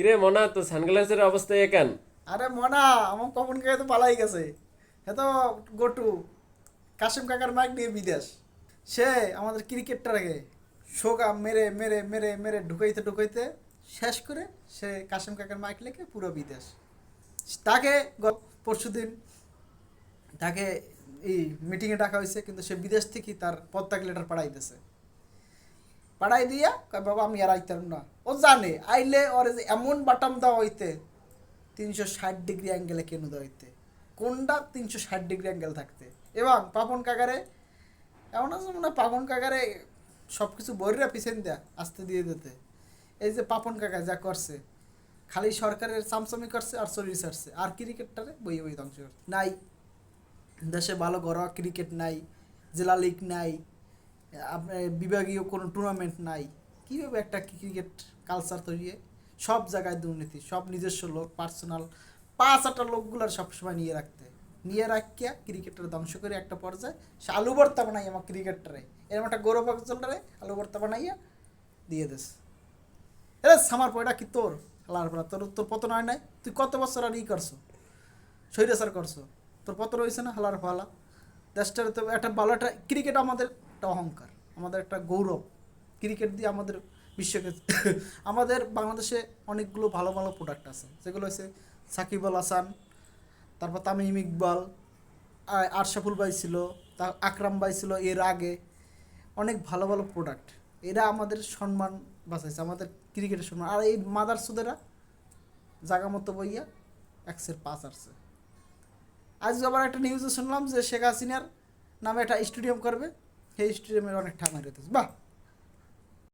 কিরে মনা তো সানগ্লাসের অবস্থা একান আরে মনা, আমার কখন কে তো পালাই গেছে। হে তো গোটু কাশিম কাকার মাইক নিয়ে বিদেশ। সে আমাদের ক্রিকেটটাকে শোকা মেরে মেরে মেরে মেরে ঢুকাইতে ঢুকাইতে শেষ করে সে কাশিম কাকার মাইক লেগে পুরো বিদেশ। তাকে পরশু দিন তাকে এই মিটিংয়ে ডাকা হয়েছে, কিন্তু সে বিদেশ থেকে তার পদত্যাগ লেটার পাঠাইতেছে। পাঠাই দিয়া কয়, বাবা, আমি আর আইতাম না। ও জানে, আইলে ওর যে এমন বাটাম দেওয়া হইতে, তিনশো ষাট ডিগ্রি অ্যাঙ্গেলে কেন দেওয়া হইতে? কোনটা তিনশো ষাট ডিগ্রি অ্যাঙ্গেল থাকতে? এবং পাপন কাকারে, এমন আছে মনে পাপন কাকারে সব কিছু বইরা পিছন দেয়া আসতে দিয়ে দিতে। এই যে পাপন কাকা যা করছে, খালি সরকারের সামসামি করছে আর শরীর সারছে আর ক্রিকেটটারে বই বই ধ্বংস করছে। নাই। দেশে ভালো ঘরোয়া ক্রিকেট নাই, জেলা লিগ নাই। আপনার বিভাগীয় কোনো টুর্নামেন্ট নাই। কীভাবে একটা ক্রিকেট কালচার তৈরি সব জায়গায় দুর্নীতি, সব নিজস্ব লোক পার্সোনাল পাঁচ আটটা লোকগুলার সবসময় নিয়ে রাখতে নিয়ে রাখিয়া ক্রিকেটের ধ্বংস করে একটা পর্যায়ে সে আলু ভর্তা বানাই আমার ক্রিকেটটারে এরকম একটা গৌরব অঞ্চলটারে আলু ভর্তা বানাইয়া দিয়ে দেস। এরে সামার পয়টা কি তোর? আল্লাহর পড়া, তোর তোর পতন হয় নাই? তুই কত বছর আর ই করছ? স্বৈরাচার করছ? তোর পতন হয়েছে না হালার ফালা? দেশটার তো একটা ভালো একটা ক্রিকেট আমাদের একটা অহংকার, আমাদের একটা গৌরব। ক্রিকেট দিয়ে আমাদের বিশ্বকে, আমাদের বাংলাদেশে অনেকগুলো ভালো ভালো প্রোডাক্ট আছে। যেগুলো হচ্ছে সাকিব আল হাসান, তারপর তামিম ইকবাল আরশাফুল ভাই ছিল, তা আকরাম ভাই ছিল এর আগে। অনেক ভালো ভালো প্রোডাক্ট এরা আমাদের সম্মান বাঁচাইছে, আমাদের ক্রিকেটের সম্মান। আর এই মাদার সুদেরা জাগা মতো বইয়া একশের পাঁচ আসছে আজ আবার একটা নিউজে শুনলাম যে শেখ হাসিনার নামে একটা স্টেডিয়াম করবে। সেই স্টেডিয়ামের অনেক ঠামাই রয়েছে বাহ!